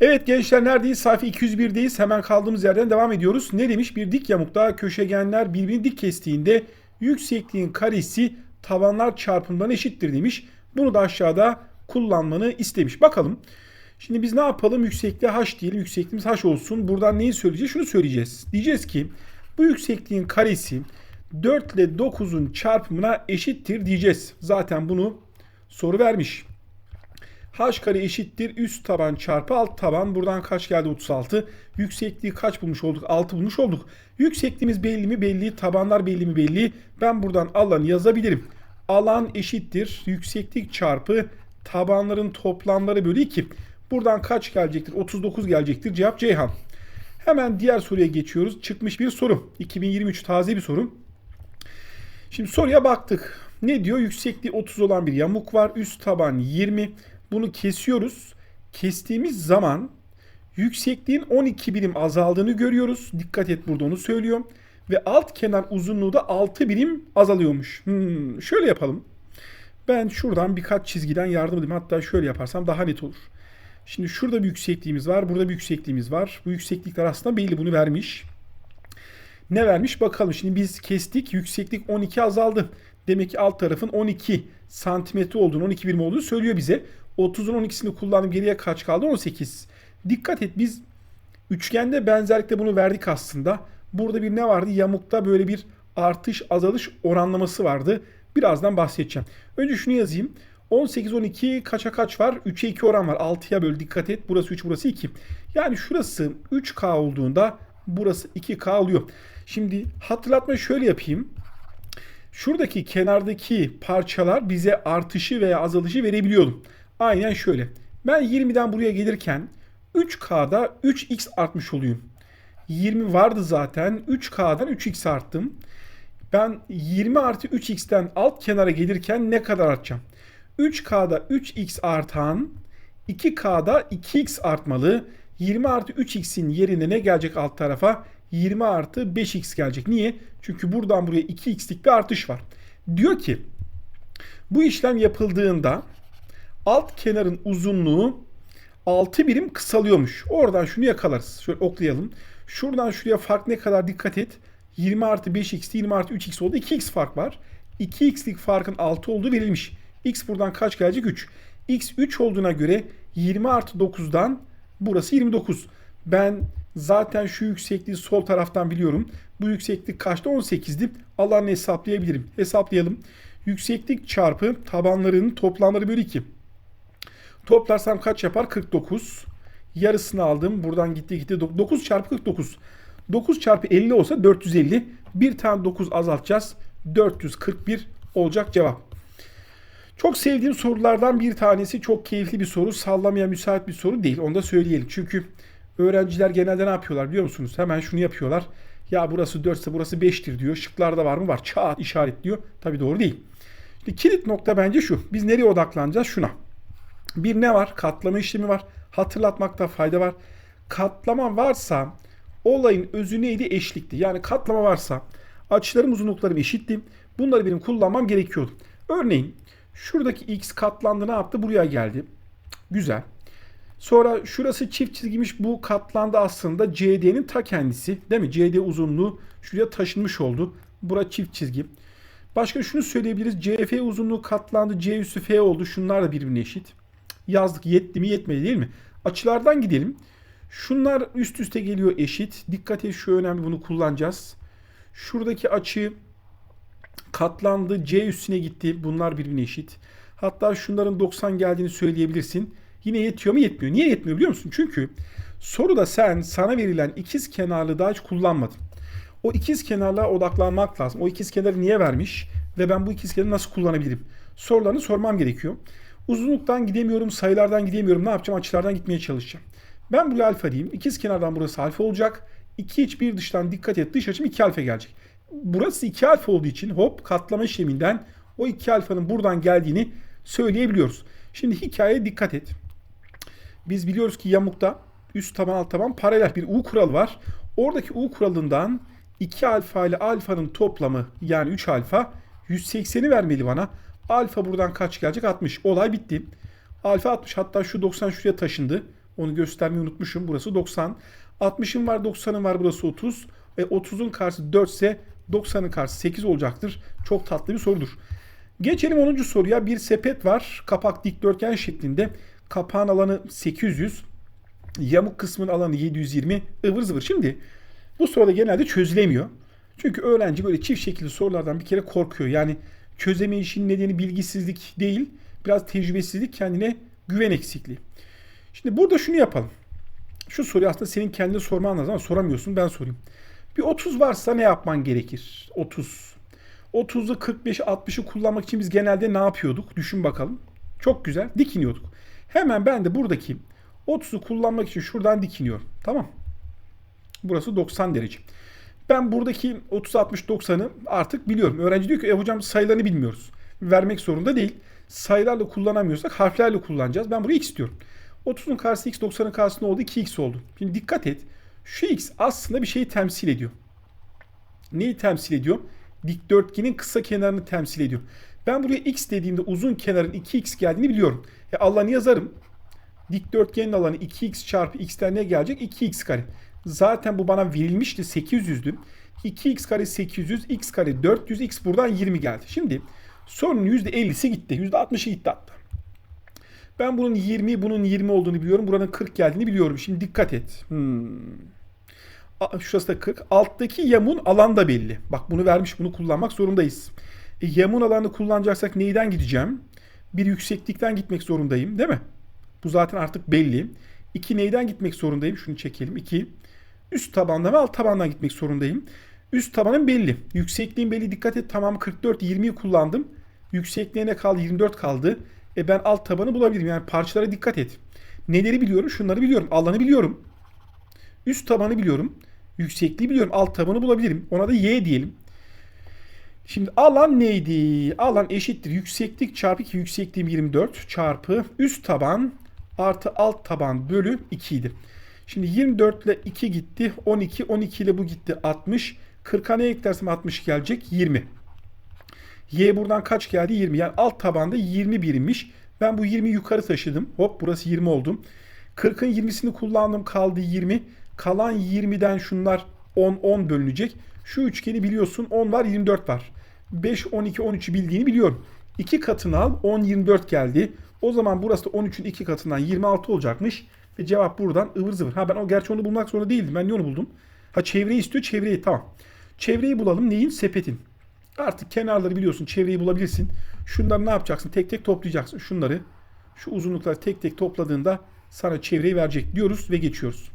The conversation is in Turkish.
Evet gençler neredeyiz? Sayfa 201'deyiz. Hemen kaldığımız yerden devam ediyoruz. Ne demiş? Bir dik yamukta köşegenler birbirini dik kestiğinde yüksekliğin karesi tabanlar çarpımından eşittir demiş. Bunu da aşağıda kullanmanı istemiş. Bakalım. Şimdi biz ne yapalım? Yüksekliğe h diyelim. Yüksekliğimiz h olsun. Buradan neyi söyleyeceğiz? Şunu söyleyeceğiz. Diyeceğiz ki bu yüksekliğin karesi 4 ile 9'un çarpımına eşittir diyeceğiz. Zaten bunu soru vermiş. H kare eşittir üst taban çarpı alt taban. Buradan kaç geldi? 36. Yüksekliği kaç bulmuş olduk? 6 bulmuş olduk. Yüksekliğimiz belli mi? Belli. Tabanlar belli mi? Belli. Ben buradan alanı yazabilirim. Alan eşittir. Yükseklik çarpı tabanların toplamları bölü 2. Buradan kaç gelecektir? 39 gelecektir. Cevap Ceyhan. Hemen diğer soruya geçiyoruz. Çıkmış bir soru. 2023 taze bir soru. Şimdi soruya baktık. Ne diyor? Yüksekliği 30 olan bir yamuk var. Üst taban 20. Bunu kesiyoruz. Kestiğimiz zaman yüksekliğin 12 birim azaldığını görüyoruz. Dikkat et burada onu söylüyor. Ve alt kenar uzunluğu da 6 birim azalıyormuş. Hmm, şöyle yapalım. Ben şuradan birkaç çizgiden yardım edeyim. Hatta şöyle yaparsam daha net olur. Şimdi şurada bir yüksekliğimiz var. Burada bir yüksekliğimiz var. Bu yükseklikler aslında belli bunu vermiş. Ne vermiş bakalım. Şimdi biz kestik. Yükseklik 12 azaldı. Demek ki alt tarafın 12 santimetre olduğunu, 12 birim olduğunu söylüyor bize. 30'un 12'sini kullandım. Geriye kaç kaldı? 18. Dikkat et biz üçgende benzerlikte bunu verdik aslında. Burada bir ne vardı? Yamukta böyle bir artış azalış oranlaması vardı. Birazdan bahsedeceğim. Önce şunu yazayım. 18 12 kaça kaç var? 3'e 2 oran var. 6'ya böl dikkat et. Burası 3 burası 2. Yani şurası 3K olduğunda burası 2K oluyor. Şimdi hatırlatma şöyle yapayım. Şuradaki kenardaki parçalar bize artışı veya azalışı verebiliyordu. Aynen şöyle. Ben 20'den buraya gelirken 3K'da 3X artmış oluyor. 20 vardı zaten. 3K'dan 3X arttım. Ben 20 artı 3X'ten alt kenara gelirken ne kadar artacağım? 3K'da 3X artan 2K'da 2X artmalı. 20 artı 3X'in yerine ne gelecek alt tarafa? 20 artı 5X gelecek. Niye? Çünkü buradan buraya 2X'lik bir artış var. Diyor ki bu işlem yapıldığında alt kenarın uzunluğu 6 birim kısalıyormuş. Oradan şunu yakalarız. Şöyle oklayalım. Şuradan şuraya fark ne kadar dikkat et. 20 artı 5x 20 artı 3x oldu. 2x fark var. 2x'lik farkın 6 olduğu verilmiş. x buradan kaç gelecek? 3. x 3 olduğuna göre 20 artı 9'dan burası 29. Ben zaten şu yüksekliği sol taraftan biliyorum. Bu yükseklik kaçta? 18'di. Alanı hesaplayabilirim. Hesaplayalım. Yükseklik çarpı tabanların toplamları bölü 2. Toplarsam kaç yapar? 49. Yarısını aldım. Buradan gitti gitti. 9 çarpı 49. 9 çarpı 50 olsa 450. Bir tane 9 azaltacağız. 441 olacak cevap. Çok sevdiğim sorulardan bir tanesi çok keyifli bir soru. Sallamaya müsait bir soru değil. Onu da söyleyelim. Çünkü öğrenciler genelde ne yapıyorlar biliyor musunuz? Hemen şunu yapıyorlar. Ya burası 4 ise burası 5'tir diyor. Şıklarda var mı? Var. Çağat işaretliyor. Tabii doğru değil. Şimdi kilit nokta bence şu. Biz nereye odaklanacağız? Şuna. Bir ne var? Katlama işlemi var. Hatırlatmakta fayda var. Katlama varsa olayın özü neydi? Eşlikti. Yani katlama varsa açılarım uzunluklarım eşitti. Bunları benim kullanmam gerekiyordu. Örneğin şuradaki x katlandı ne yaptı? Buraya geldi. Güzel. Sonra şurası çift çizgiymiş. Bu katlandı aslında CD'nin ta kendisi. Değil mi? CD uzunluğu şuraya taşınmış oldu. Bura çift çizgi. Başka şunu söyleyebiliriz. CF uzunluğu katlandı. C üssü F oldu. Şunlar da birbirine eşit. Yazdık yetti mi yetmedi değil mi? Açılardan gidelim. Şunlar üst üste geliyor eşit. Dikkat et şu önemli bunu kullanacağız. Şuradaki açı katlandı. C üstüne gitti. Bunlar birbirine eşit. Hatta şunların 90 geldiğini söyleyebilirsin. Yine yetiyor mu yetmiyor. Niye yetmiyor biliyor musun? Çünkü soruda sen sana verilen ikiz kenarlı daha hiç kullanmadın. O ikiz kenarlığa odaklanmak lazım. O ikiz kenarı niye vermiş ve ben bu ikiz kenarı nasıl kullanabilirim? Sorularını sormam gerekiyor. Uzunluktan gidemiyorum, sayılardan gidemiyorum. Ne yapacağım? Açılardan gitmeye çalışacağım. Ben buraya alfa diyeyim. İkiz kenardan burası alfa olacak. 2 iç bir dıştan dikkat et. Dış açım 2 alfa gelecek. Burası 2 alfa olduğu için hop katlama işleminden o 2 alfanın buradan geldiğini söyleyebiliyoruz. Şimdi hikayeye dikkat et. Biz biliyoruz ki yamukta üst taban alt taban paralel bir U kuralı var. Oradaki U kuralından 2 alfa ile alfanın toplamı yani 3 alfa 180'i vermeli bana. Alfa buradan kaç gelecek? 60. Olay bitti. Alfa 60 hatta şu 90 şuraya taşındı. Onu göstermeyi unutmuşum. Burası 90. 60'ın var 90'ın var burası 30. E 30'un karşısı 4 ise 90'ın karşısı 8 olacaktır. Çok tatlı bir sorudur. Geçelim 10. soruya. Bir sepet var. Kapak dikdörtgen şeklinde. Kapağın alanı 800. Yamuk kısmın alanı 720. ıvır zıvır. Şimdi bu soruda genelde çözülemiyor. Çünkü öğrenci böyle çift şekilli sorulardan bir kere korkuyor. Yani çözemeyişin nedeni bilgisizlik değil. Biraz tecrübesizlik kendine güven eksikliği. Şimdi burada şunu yapalım. Şu soruyu aslında senin kendine sorman lazım ama soramıyorsun ben sorayım. Bir 30 varsa ne yapman gerekir? 30. 30'u 45'i 60'ı kullanmak için biz genelde ne yapıyorduk? Düşün bakalım. Çok güzel. Dikiniyorduk. Hemen ben de buradaki 30'u kullanmak için şuradan dikiniyorum. Tamam. Burası 90 derece. Ben buradaki 30, 60, 90'ı artık biliyorum. Öğrenci diyor ki e hocam sayılarını bilmiyoruz. Vermek zorunda değil. Sayılarla kullanamıyorsak harflerle kullanacağız. Ben buraya x diyorum. 30'un karşısı x, 90'ın karşısı ne oldu? 2x oldu. Şimdi dikkat et. Şu x aslında bir şeyi temsil ediyor. Neyi temsil ediyor? Dikdörtgenin kısa kenarını temsil ediyor. Ben buraya x dediğimde uzun kenarın 2x geldiğini biliyorum. E Allah'ını yazarım. Dikdörtgenin alanı 2x çarpı x'ten ne gelecek? 2x kare. Zaten bu bana verilmişti 800'dü. 2x kare 800, x kare 400, x buradan 20 geldi. Şimdi sorunun %50'si gitti. %60'ı gitti hatta. Ben bunun 20, bunun 20 olduğunu biliyorum. Buranın 40 geldiğini biliyorum. Şimdi dikkat et. Hmm. Şurası da 40. Alttaki yamun alan da belli. Bak bunu vermiş, bunu kullanmak zorundayız. E, yamun alanı kullanacaksak neyden gideceğim? Bir yükseklikten gitmek zorundayım, değil mi? Bu zaten artık belli. 2 neyden gitmek zorundayım? Şunu çekelim. 2. Üst tabandan ve alt tabandan gitmek zorundayım. Üst tabanım belli. Yüksekliğim belli. Dikkat et tamam 44 20'yi kullandım. Yüksekliğe ne kaldı? 24 kaldı. E ben alt tabanı bulabilirim. Yani parçalara dikkat et. Neleri biliyorum? Şunları biliyorum. Alanı biliyorum. Üst tabanı biliyorum. Yüksekliği biliyorum. Alt tabanı bulabilirim. Ona da y diyelim. Şimdi alan neydi? Alan eşittir. Yükseklik çarpı 2 yüksekliğim 24 çarpı üst taban artı alt taban bölü 2 idi. Şimdi 24 ile 2 gitti. 12. 12 ile bu gitti. 60. 40'a ne eklersem 60 gelecek. 20. Y buradan kaç geldi? 20. Yani alt tabanda 20 birimmiş. Ben bu 20'yi yukarı taşıdım. Hop burası 20 oldu. 40'ın 20'sini kullandım. Kaldı 20. Kalan 20'den şunlar 10 10 bölünecek. Şu üçgeni biliyorsun. 10 var 24 var. 5 12 13'ü bildiğini biliyorum. 2 katını al 10 24 geldi. O zaman burası da 13'ün 2 katından 26 olacakmış. Ve cevap buradan ıvır zıvır. Ha ben o gerçi onu bulmak zorunda değildim. Ben niye onu buldum? Ha çevreyi istiyor. Çevreyi tamam. Çevreyi bulalım. Neyin? Sepetin. Artık kenarları biliyorsun. Çevreyi bulabilirsin. Şunları ne yapacaksın? Tek tek toplayacaksın. Şunları şu uzunlukları tek tek topladığında sana çevreyi verecek diyoruz ve geçiyoruz.